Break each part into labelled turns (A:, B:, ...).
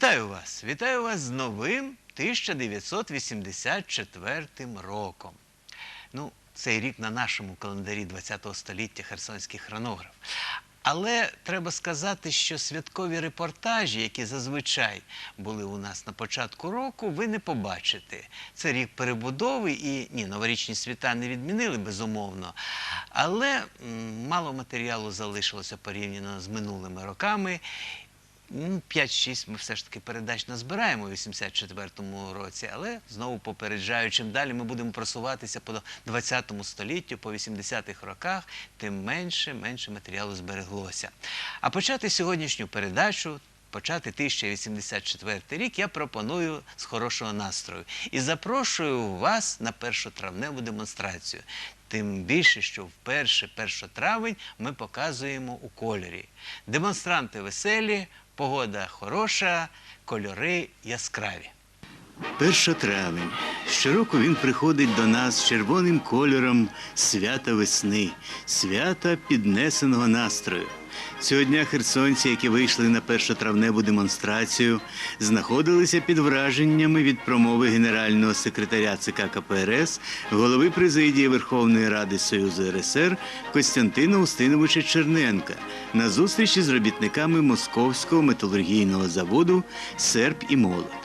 A: Вітаю вас! Вітаю вас з новим 1984 роком. Ну, цей рік на нашому календарі 20-го століття Херсонський хронограф. Але треба сказати, що святкові репортажі, які зазвичай були у нас на початку року, ви не побачите. Це рік перебудови і ні, новорічні свята не відмінили, безумовно. Але мало матеріалу залишилося порівняно з минулими роками. Ну, 5-6 ми все ж таки передач назбираємо у 84-му році, але знову попереджаю, чим далі ми будемо просуватися по 20-му століттю, по 80-х роках, тим менше, менше матеріалу збереглося. А почати сьогоднішню передачу. Почати 1084 рік я пропоную з хорошого настрою і запрошую вас на першотравневу демонстрацію. Тим більше, що вперше 1 травень ми показуємо у кольорі. Демонстранти веселі, погода хороша, кольори яскраві. Перша травень. Щороку він приходить до нас з червоним кольором свята весни, свята піднесеного настрою. Цього дня херсонці, які вийшли на першотравневу демонстрацію, знаходилися під враженнями від промови генерального секретаря ЦК КПРС, голови президії Верховної Ради Союзу РСР Костянтина Устиновича Черненка на зустрічі з робітниками Московського металургійного заводу Серп і Молот.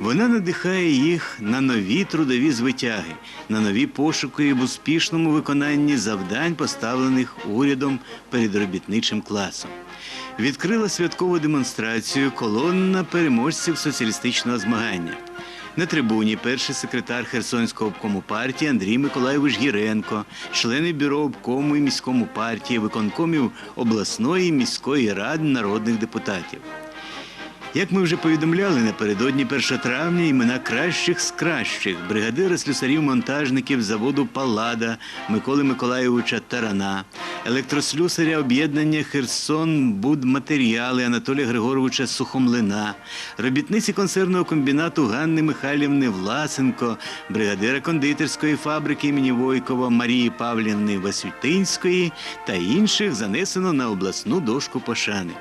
A: Вона надихає їх на нові трудові звитяги, на нові пошуки в успішному виконанні завдань, поставлених урядом перед робітничим класом. Відкрила святкову демонстрацію колонна переможців соціалістичного змагання. На трибуні перший секретар Херсонського обкому партії Андрій Миколайович Гіренко, члени бюро обкому і міському партії, виконкомів обласної і міської ради народних депутатів. Як ми вже повідомляли напередодні 1 травня імена кращих з кращих бригадира слюсарів-монтажників заводу Паллада Миколи Миколайовича Тарана, електрослюсаря об'єднання Херсон Будматеріали Анатолія Григоровича Сухомлина, робітниці консервного комбінату Ганни Михайлівни Власенко, бригадира кондитерської фабрики імені Войкова Марії Павлівни Васютинської та інших занесено на обласну дошку пошани.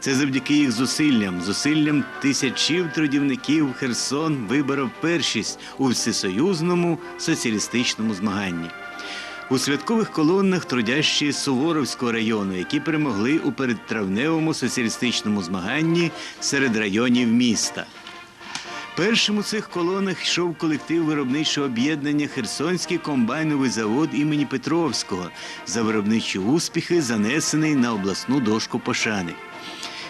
A: Це завдяки їх зусиллям, зусиллям тисячів трудівників Херсон виборов першість у всесоюзному соціалістичному змаганні. У святкових колоннах трудящі Суворовського району, які перемогли у передтравневому соціалістичному змаганні серед районів міста. Першим у цих колонах йшов колектив виробничого об'єднання Херсонський комбайновий завод імені Петровського за виробничі успіхи, занесений на обласну дошку пошани.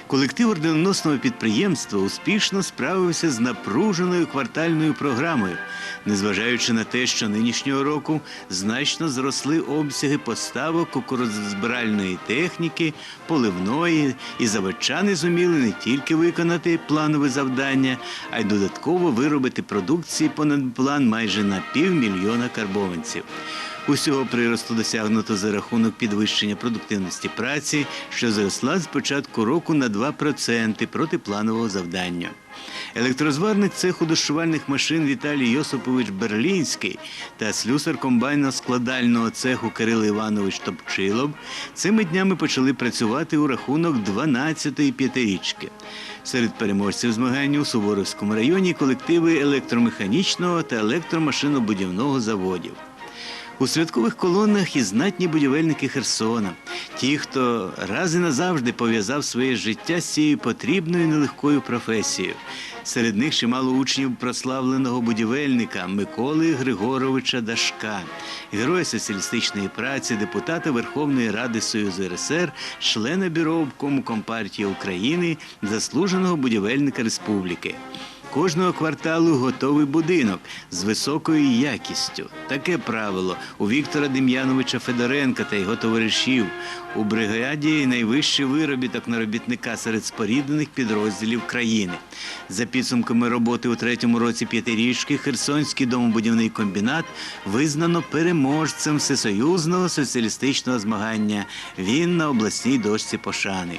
A: Колектив орденоносного підприємства успішно справився з напруженою квартальною програмою, незважаючи на те, що нинішнього року значно зросли обсяги поставок кукурудзозбиральної техніки, поливної, і заводчани зуміли не тільки виконати планове завдання, а й додатково виробити продукції понад план майже на півмільйона карбованців. Усього приросту досягнуто за рахунок підвищення продуктивності праці, що зросла з початку року на 2% проти планового завдання. Електрозварник цеху дощувальних машин Віталій Йосипович Берлінський та слюсар комбайно-складального цеху Кирило Іванович Топчилов цими днями почали працювати у рахунок 12-ї п'ятирічки. Серед переможців змагань у Суворовському районі колективи електромеханічного та електромашинобудівного заводів. У святкових колонах і знатні будівельники Херсона, ті, хто раз і назавжди пов'язав своє життя з цією потрібною нелегкою професією. Серед них чимало учнів прославленого будівельника Миколи Григоровича Дашка, героя соціалістичної праці, депутата Верховної Ради Союзу РСР, члена бюро обкому Компартії України, заслуженого будівельника республіки. Кожного кварталу готовий будинок з високою якістю. Таке правило у Віктора Дем'яновича Федоренка та його товаришів. У бригаді найвищий виробіток на робітника серед споріднених підрозділів країни. За підсумками роботи у третьому році п'ятирічки Херсонський домобудівний комбінат визнано переможцем всесоюзного соціалістичного змагання. Він на обласній дошці пошани.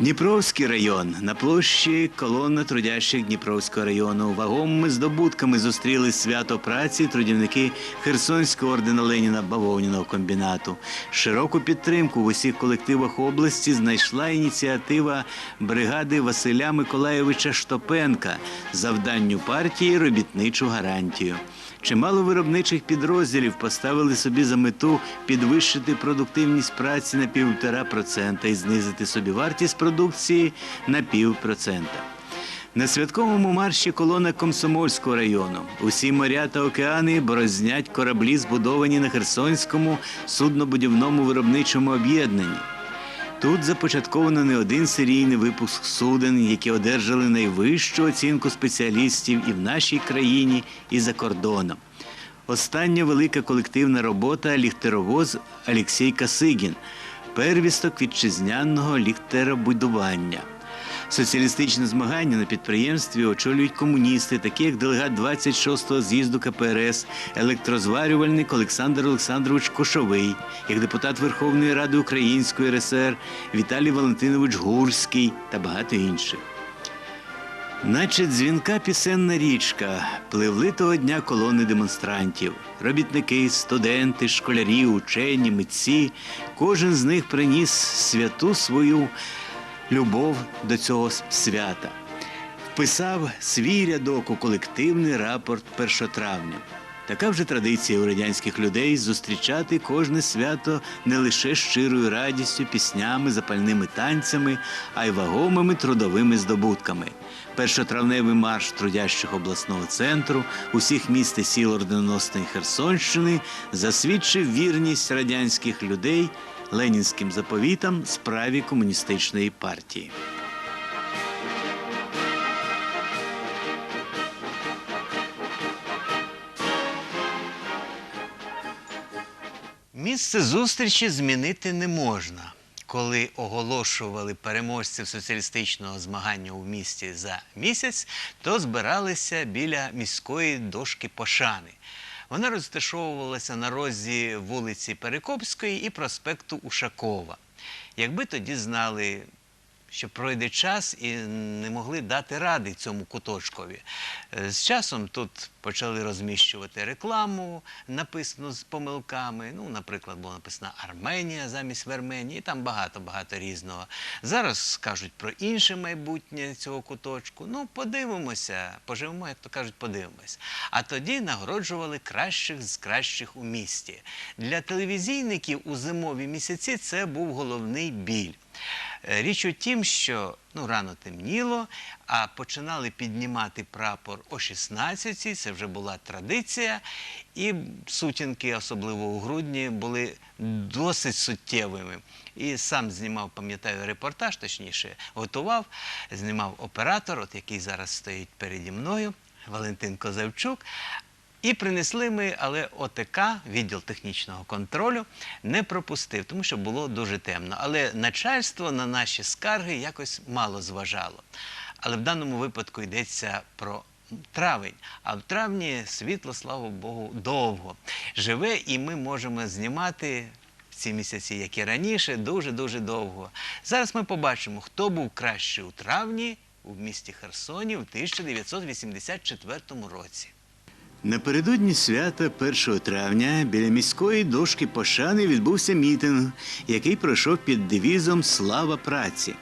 B: Дніпровський район на площі колона трудящих Дніпровського району. Вагомими здобутками зустріли свято праці трудівники Херсонського ордена Леніна бавовняного комбінату. Широку підтримку в усіх колективах області знайшла ініціатива бригади Василя Миколаєвича Штопенка завданню партії робітничу гарантію. Чимало виробничих підрозділів поставили собі за мету підвищити продуктивність праці на півтора процента і знизити собівартість продукції на півпроцента. На святковому марші колона Комсомольського району. Усі моря та океани борознять кораблі, збудовані на Херсонському суднобудівному виробничому об'єднанні. Тут започатковано не один серійний випуск суден, які одержали найвищу оцінку спеціалістів і в нашій країні, і за кордоном. Остання велика колективна робота ліхтеровоз Олексій Касигін, первісток вітчизняного ліхтеробудування. Соціалістичне змагання на підприємстві очолюють комуністи, такі як делегат 26-го з'їзду КПРС, електрозварювальник Олександр Олександрович Кошовий, як депутат Верховної Ради Української РСР Віталій Валентинович Гурський та багато інших. Наче дзвінка пісенна річка, пливли того дня колони демонстрантів. Робітники, студенти, школярі, учені, митці. Кожен з них приніс святу свою любов до цього свята. Вписав свій рядок у колективний рапорт першотравня. Така вже традиція у радянських людей зустрічати кожне свято не лише щирою радістю, піснями, запальними танцями, а й вагомими трудовими здобутками. Першотравневий марш трудящих обласного центру усіх міст і сіл орденоносної Херсонщини засвідчив вірність радянських людей ленінським заповітам справі комуністичної партії.
A: Місце зустрічі змінити не можна. Коли оголошували переможців соціалістичного змагання у місті за місяць, то збиралися біля міської дошки пошани. Вона розташовувалася на розі вулиці Перекопської і проспекту Ушакова. Якби тоді знали, що пройде час і не могли дати ради цьому куточкові. Е, З часом тут почали розміщувати рекламу, написану з помилками. Ну, наприклад, було написано Арменія замість Верменії, там багато-багато різного. Зараз кажуть про інше майбутнє цього куточку. Ну, подивимося, поживемо, як то кажуть, подивимось. А тоді нагороджували кращих з кращих у місті. Для телевізійників у зимові місяці це був головний біль. Е, Річ у тім, що ну, рано темніло, а починали піднімати прапор о 16-й, це вже була традиція, і сутінки, особливо у грудні, були досить суттєвими. І сам знімав, пам'ятаю, репортаж, точніше, готував, знімав оператор, от який зараз стоїть переді мною, Валентин Козавчук. І принесли ми, але ОТК, відділ технічного контролю, не пропустив, тому що було дуже темно. Але начальство на наші скарги якось мало зважало. Але в даному випадку йдеться про травень. А в травні світло, слава Богу, довго живе, і ми можемо знімати. Ці місяці, як і раніше, дуже-дуже довго. Зараз ми побачимо, хто був кращий у травні у місті Херсоні в 1984 році.
B: Напередодні свята 1 травня біля міської дошки пошани відбувся мітинг, який пройшов під девізом Слава праці.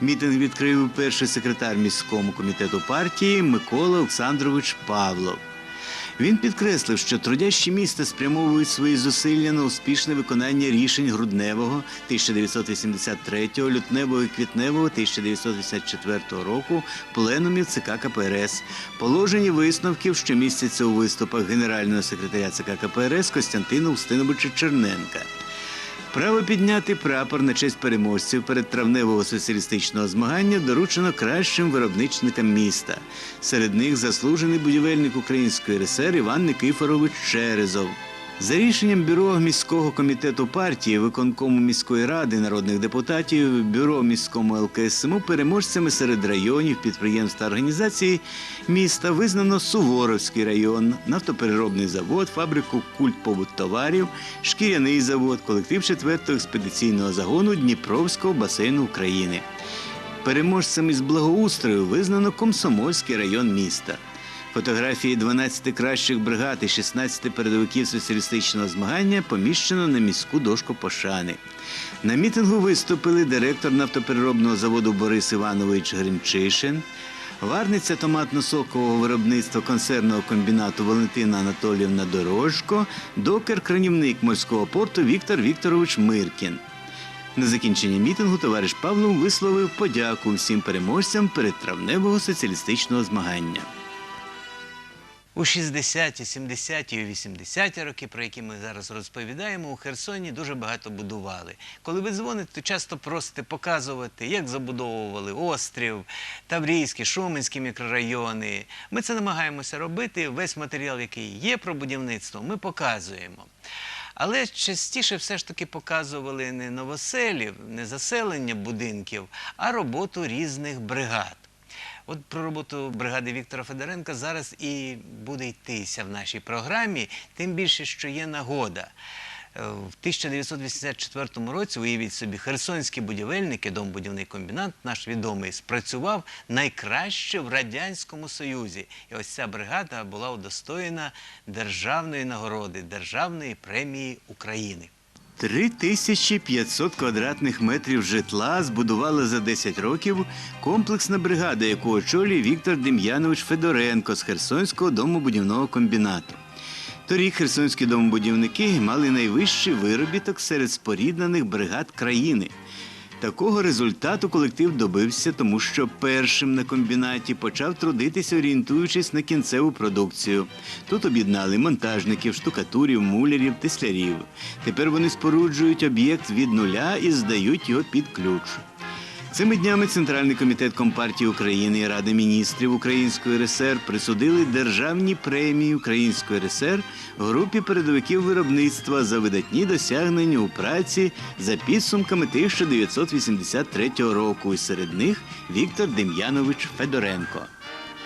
B: Мітинг відкрив перший секретар міському комітету партії Микола Олександрович Павлов. Він підкреслив, що трудящі міста спрямовують свої зусилля на успішне виконання рішень грудневого 1983, лютневого і квітневого 1984 року пленумів ЦК КПРС, положені висновків, що містяться у виступах генерального секретаря ЦК КПРС Костянтина Устиновича Черненка. Право підняти прапор на честь переможців перед травневого соціалістичного змагання доручено кращим виробничникам міста. Серед них заслужений будівельник Української РСР Іван Никифорович Черезов. За рішенням бюро міського комітету партії, виконкому міської ради народних депутатів, бюро міському ЛКСМу переможцями серед районів, підприємств та організацій міста визнано Суворовський район, нафтопереробний завод, фабрику культпобуттоварів, шкіряний завод, колектив 4-го експедиційного загону Дніпровського басейну України. Переможцем із благоустрою визнано Комсомольський район міста. Фотографії 12 кращих бригад і 16 передовиків соціалістичного змагання поміщено на міську дошку пошани. На мітингу виступили директор нафтопереробного заводу Борис Іванович Гринчишин, варниця томатно-сокового виробництва консервного комбінату Валентина Анатоліївна Дорожко, докер-кранівник морського порту Віктор Вікторович Миркін. На закінчення мітингу товариш Павлов висловив подяку всім переможцям передтравневого соціалістичного змагання.
A: У 60-ті, 70-ті 80-ті роки, про які ми зараз розповідаємо, у Херсоні дуже багато будували. Коли ви дзвоните, то часто просите показувати, як забудовували острів, Таврійський, Шуменський мікрорайони. Ми це намагаємося робити. Весь матеріал, який є про будівництво, ми показуємо. Але частіше все ж таки показували не новоселів, не заселення будинків, а роботу різних бригад. От про роботу бригади Віктора Федоренка зараз і буде йтися в нашій програмі, тим більше, що є нагода. Е, В 1984 році, уявіть собі, херсонські будівельники, домбудівний комбінат, наш відомий, спрацював найкраще в Радянському Союзі. І ось ця бригада була удостоєна державної нагороди, державної премії України.
B: 3500 квадратних метрів житла збудувала за 10 років комплексна бригада, яку очолює Віктор Дем'янович Федоренко з Херсонського домобудівного комбінату. Торік херсонські домобудівники мали найвищий виробіток серед споріднених бригад країни. Такого результату колектив добився, тому що першим на комбінаті почав трудитися, орієнтуючись на кінцеву продукцію. Тут об'єднали монтажників, штукатурів, мулярів, теслярів. Тепер вони споруджують об'єкт від нуля і здають його під ключ. Цими днями Центральний комітет Компартії України і Ради міністрів Української РСР присудили державні премії Української РСР групі передовиків виробництва за видатні досягнення у праці за підсумками 1983 року. І серед них Віктор Дем'янович Федоренко.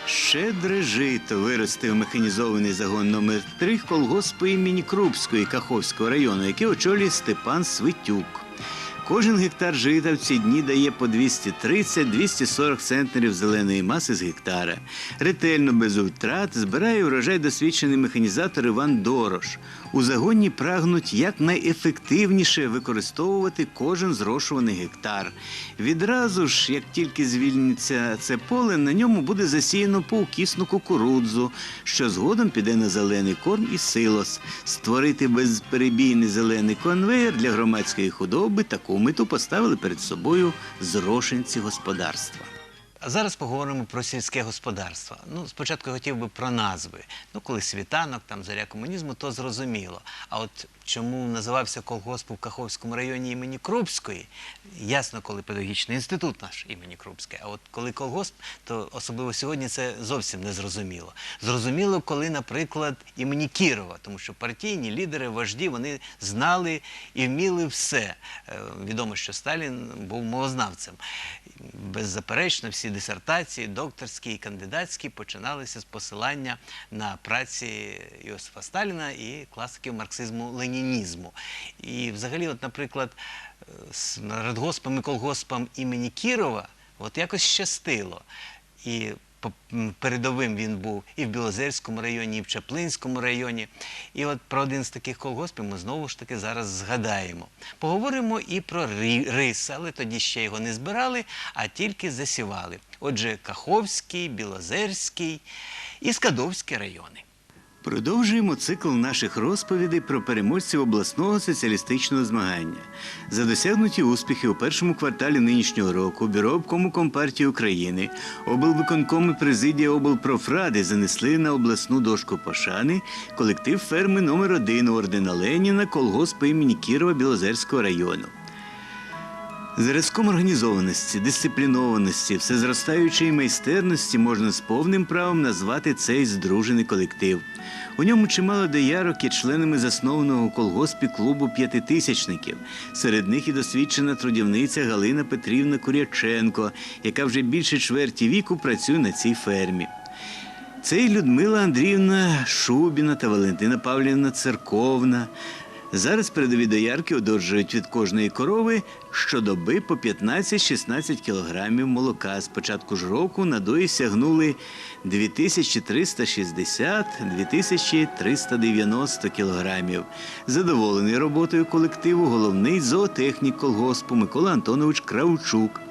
B: Щедре жито виростив механізований загон номер 3 колгоспу імені Крупської Каховського району, який очолює Степан Свитюк. Кожен гектар жита в ці дні дає по 230-240 центнерів зеленої маси з гектара. Ретельно, без втрат, збирає урожай досвідчений механізатор Іван Дорош. У загоні прагнуть якнайефективніше використовувати кожен зрошуваний гектар. Відразу ж, як тільки звільниться це поле, на ньому буде засіяно повкісну кукурудзу, що згодом піде на зелений корм і силос. Створити безперебійний зелений конвейер для громадської худоби таку мету поставили перед собою зрошенці господарства.
A: А зараз поговоримо про сільське господарство. Ну, спочатку я хотів би про назви. Ну, коли світанок, там заря комунізму, то зрозуміло. А от чому називався колгосп у Каховському районі імені Крупської, ясно, коли педагогічний інститут наш імені Крупський. А от коли колгосп, то особливо сьогодні це зовсім не зрозуміло. Зрозуміло, коли, наприклад, імені Кірова, тому що партійні лідери, вожді, вони знали і вміли все. Е, Відомо, що Сталін був мовознавцем. Беззаперечно, всі дисертації, докторські і кандидатські, починалися з посилання на праці Йосифа Сталіна і класиків марксизму ленінізму. І взагалі, от, наприклад, е, з радгоспом і колгоспом імені Кірова от якось щастило. І передовим він був і в Білозерському районі, і в Чаплинському районі. І от про один з таких колгоспів ми знову ж таки зараз згадаємо. Поговоримо і про рис, але тоді ще його не збирали, а тільки засівали. Отже, Каховський, Білозерський і Скадовський райони.
B: Продовжуємо цикл наших розповідей про переможців обласного соціалістичного змагання. За досягнуті успіхи у першому кварталі нинішнього року Бюро обкому Компартії України, облвиконком і президія облпрофради занесли на обласну дошку пошани колектив ферми номер 1 ордена Леніна колгосп імені Кірова Білозерського району. Зразком організованості, дисциплінованості, всезростаючої майстерності можна з повним правом назвати цей здружений колектив. У ньому чимало доярок є членами заснованого колгоспі клубу п'ятитисячників. Серед них і досвідчена трудівниця Галина Петрівна Куряченко, яка вже більше чверті віку працює на цій фермі. Це й Людмила Андріївна Шубіна та Валентина Павлівна Церковна. Зараз передові доярки одержують від кожної корови щодоби по 15-16 кілограмів молока. З початку ж року надої сягнули 2360-2390 кілограмів. Задоволений роботою колективу головний зоотехнік колгоспу Микола Антонович Кравчук.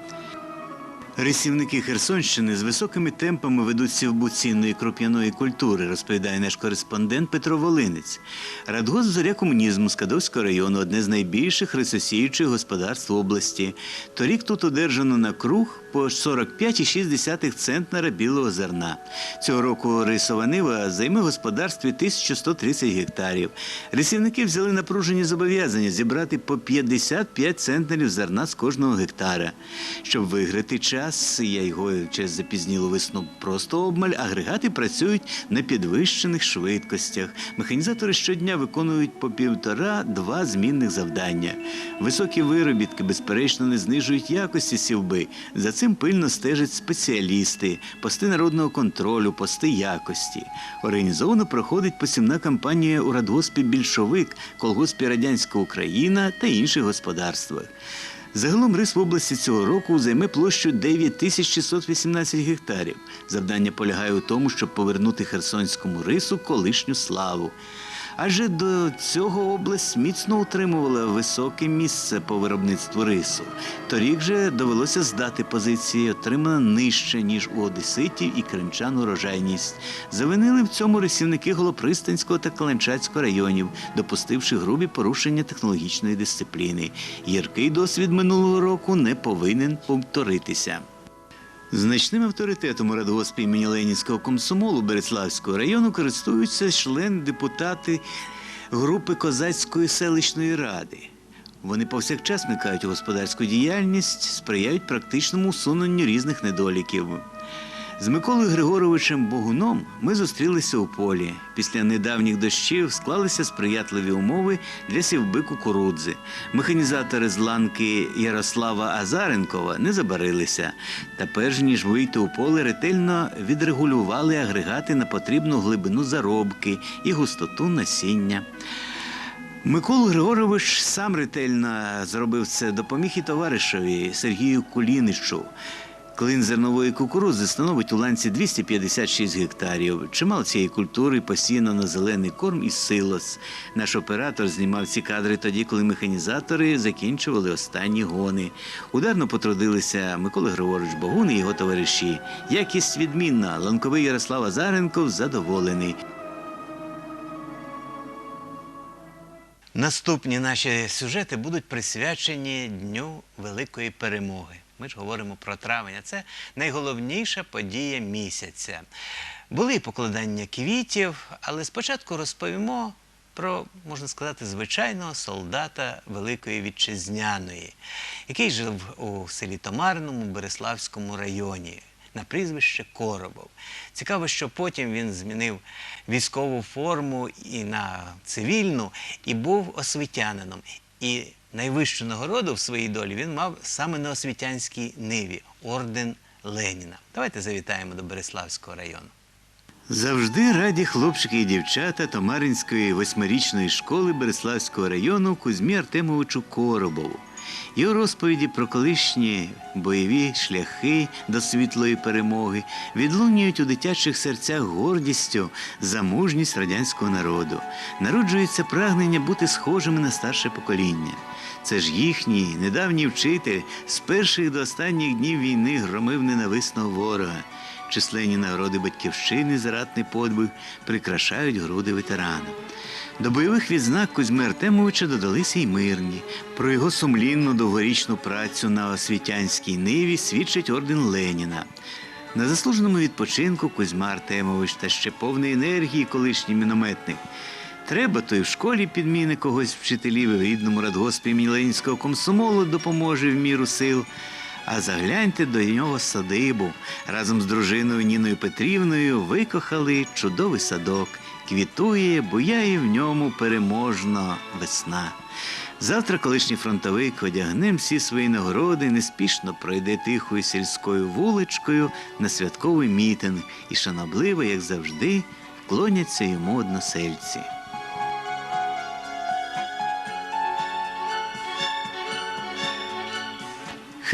B: Рисівники Херсонщини з високими темпами ведуть сівбу цінної кроп'яної культури, розповідає наш кореспондент Петро Волинець. Радгосп зоря комунізму Скадовського району одне з найбільших рисосіючих господарств області. Торік тут одержано на круг по 45,6 центнера білого зерна. Цього року рисова нива займе господарстві 1130 гектарів. Рисівники взяли напружені зобов'язання зібрати по 55 центнерів зерна з кожного гектара. Щоб виграти час, я його через запізнілу весну просто обмаль, агрегати працюють на підвищених швидкостях. Механізатори щодня виконують по півтора-два змінних завдання. Високі виробітки, безперечно, не знижують якості сівби. За цим пильно стежать спеціалісти, пости народного контролю, пости якості. Організовано проходить посівна кампанія у радгоспі Більшовик, колгоспі Радянська Україна та інших господарствах. Загалом рис в області цього року займе площу 9618 гектарів. Завдання полягає у тому, щоб повернути херсонському рису колишню славу. Адже до цього область міцно утримувала високе місце по виробництву рису. Торік же довелося здати позиції, отримана нижче, ніж у одеситів і кримчан урожайність. Завинили в цьому рисівники Голопристанського та Каленчацького районів, допустивши грубі порушення технологічної дисципліни. Яркий досвід минулого року не повинен повторитися. Значним авторитетом у радгоспі імені Ленінського комсомолу Береславського району користуються член депутати групи Козацької селищної ради. Вони повсякчас вмикають у господарську діяльність, сприяють практичному усуненню різних недоліків. З Миколою Григоровичем Богуном ми зустрілися у полі. Після недавніх дощів склалися сприятливі умови для сівби кукурудзи. Механізатори з ланки Ярослава Азаренкова не забарилися. Та перш ніж вийти у поле, ретельно відрегулювали агрегати на потрібну глибину заробки і густоту насіння. Микола Григорович сам ретельно зробив це, допоміг і товаришеві Сергію Куліничу. Клин зернової кукурудзи становить у ланці 256 гектарів. Чимало цієї культури посіяно на зелений корм і силос. Наш оператор знімав ці кадри тоді, коли механізатори закінчували останні гони. Ударно потрудилися Микола Григорович Богун і його товариші. Якість відмінна. Ланковий Ярослав Азаренков задоволений.
A: Наступні наші сюжети будуть присвячені Дню Великої Перемоги. Ми ж говоримо про травень, це найголовніша подія місяця. Були покладання квітів, але спочатку розповімо про, можна сказати, звичайного солдата Великої Вітчизняної, який жив у селі Томарному Береславському районі на прізвище Коробов. Цікаво, що потім він змінив військову форму і на цивільну, і був освітянином. І найвищу нагороду в своїй долі він мав саме на освітянській ниві орден Леніна. Давайте завітаємо до Береславського району.
B: Завжди раді хлопчики і дівчата Томаринської восьмирічної школи Береславського району Кузьмі Артемовичу Коробову. Його розповіді про колишні бойові шляхи до світлої перемоги відлунюють у дитячих серцях гордістю за мужність радянського народу. Народжується прагнення бути схожими на старше покоління. Це ж їхній недавній вчитель з перших до останніх днів війни громив ненависного ворога. Численні нагороди батьківщини за ратний подвиг прикрашають груди ветерана. До бойових відзнак Кузьми Артемовича додалися й мирні. Про його сумлінну довгорічну працю на освітянській ниві свідчить орден Леніна. На заслуженому відпочинку Кузьма Артемович та ще повний енергії колишній мінометник. Треба, то й в школі підміни когось вчителів і в рідному радгоспі імені Ленінського комсомолу допоможе в міру сил. А загляньте до нього садибу. Разом з дружиною Ніною Петрівною викохали чудовий садок. Квітує, буяє в ньому переможна весна. Завтра колишній фронтовик одягне всі свої нагороди, неспішно пройде тихою сільською вуличкою на святковий мітинг і шанобливо, як завжди, вклоняться йому односельці.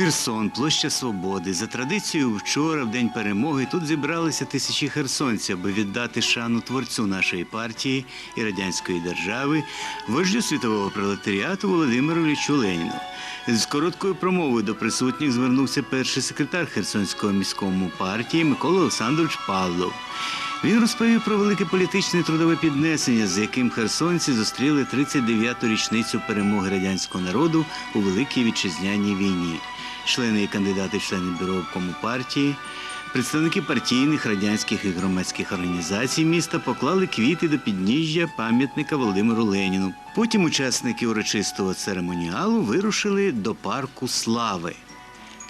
B: Херсон, площа Свободи. За традицією, вчора, в день перемоги, тут зібралися тисячі херсонців, аби віддати шану творцю нашої партії і радянської держави, вождю світового пролетаріату Володимиру Іллічу Леніну. З короткою промовою до присутніх звернувся перший секретар Херсонського міському партії Микола Олександрович Павлов. Він розповів про велике політичне трудове піднесення, з яким херсонці зустріли 39-ту річницю перемоги радянського народу у Великій вітчизняній війні. Члени і кандидати члени бюро обкому партії, представники партійних, радянських і громадських організацій міста поклали квіти до підніжжя пам'ятника Володимиру Леніну. Потім учасники урочистого церемоніалу вирушили до парку Слави.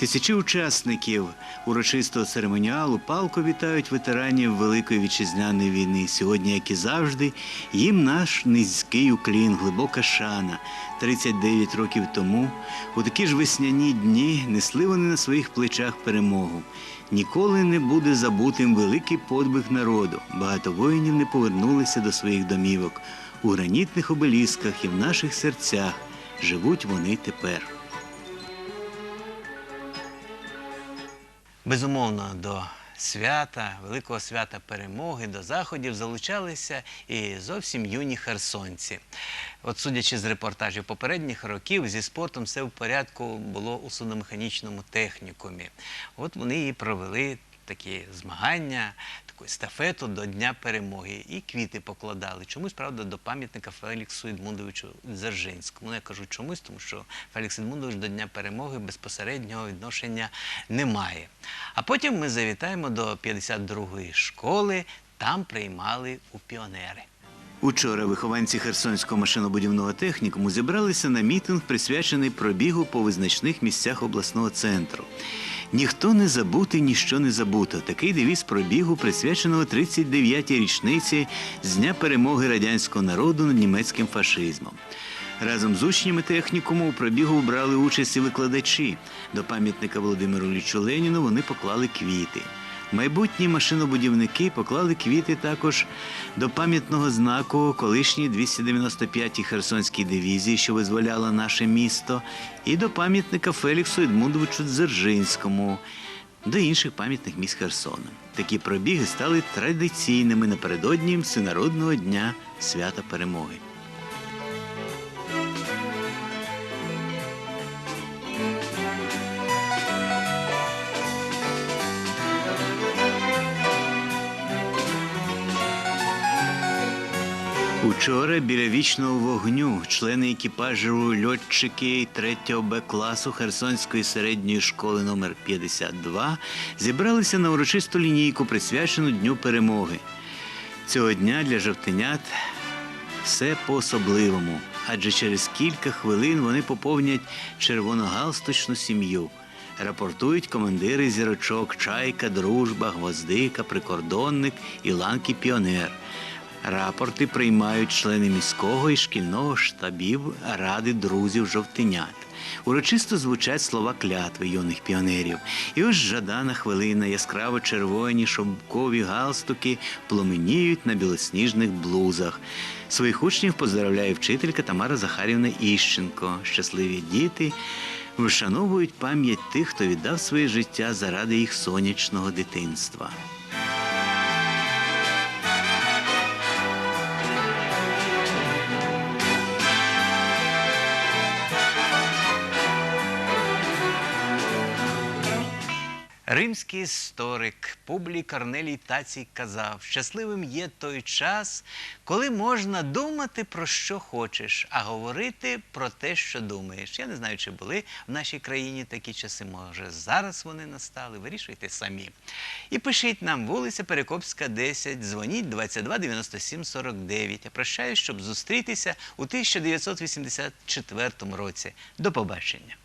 B: Тисячі учасників урочистого церемоніалу палко вітають ветеранів Великої вітчизняної війни. Сьогодні, як і завжди, їм наш низький уклін, глибока шана. 39 років тому, у такі ж весняні дні, несли вони на своїх плечах перемогу. Ніколи не буде забутим великий подвиг народу. Багато воїнів не повернулися до своїх домівок. У гранітних обелісках і в наших серцях живуть вони тепер.
A: Безумовно, до свята, великого свята перемоги, до заходів залучалися і зовсім юні херсонці. От судячи з репортажів попередніх років, зі спортом все в порядку було у судомеханічному технікумі. От вони і провели такі змагання, таку естафету до Дня перемоги. І квіти покладали. Чомусь, правда, до пам'ятника Феліксу Едмундовичу Дзержинському. Ну, я кажу чомусь, тому що Фелікс Едмундович до Дня перемоги безпосереднього відношення не має. А потім ми завітаємо до 52-ї школи, там приймали у піонери.
B: Учора вихованці Херсонського машинобудівного технікуму зібралися на мітинг, присвячений пробігу по визначних місцях обласного центру. Ніхто не забути, ніщо не забуто. Такий девіз пробігу, присвяченого 39-й річниці з дня перемоги радянського народу над німецьким фашизмом. Разом з учнями технікуму у пробігу брали участь і викладачі. До пам'ятника Володимиру Лічу Леніну вони поклали квіти. Майбутні машинобудівники поклали квіти також до пам'ятного знаку колишньої 295-й Херсонській дивізії, що визволяла наше місто, і до пам'ятника Феліксу Едмундовичу Дзержинському, до інших пам'ятних міст Херсона. Такі пробіги стали традиційними напередодні Всенародного дня свята перемоги. Учора біля вічного вогню члени екіпажу льотчики 3 Б класу Херсонської середньої школи номер 52 зібралися на урочисту лінійку, присвячену Дню перемоги. Цього дня для жовтенят все по-особливому, адже через кілька хвилин вони поповнять червоногалстучну сім'ю. Рапортують командири зірочок Чайка, Дружба, Гвоздика, Прикордонник і ланки Піонер. Рапорти приймають члени міського і шкільного штабів Ради друзів жовтенят. Урочисто звучать слова клятви юних піонерів. І ось жадана хвилина, яскраво червоні шовкові галстуки пломеніють на білосніжних блузах. Своїх учнів поздравляє вчителька Тамара Захарівна Іщенко. Щасливі діти вшановують пам'ять тих, хто віддав своє життя заради їх сонячного дитинства.
A: Римський історик Публій Корнелій Тацій казав: щасливим є той час, коли можна думати про що хочеш, а говорити про те, що думаєш. Я не знаю, чи були в нашій країні такі часи. Може, зараз вони настали. Вирішуйте самі. І пишіть нам вулиця Перекопська, 10, дзвоніть 22 97 49. Я прощаюсь, щоб зустрітися у 1984 році. До побачення.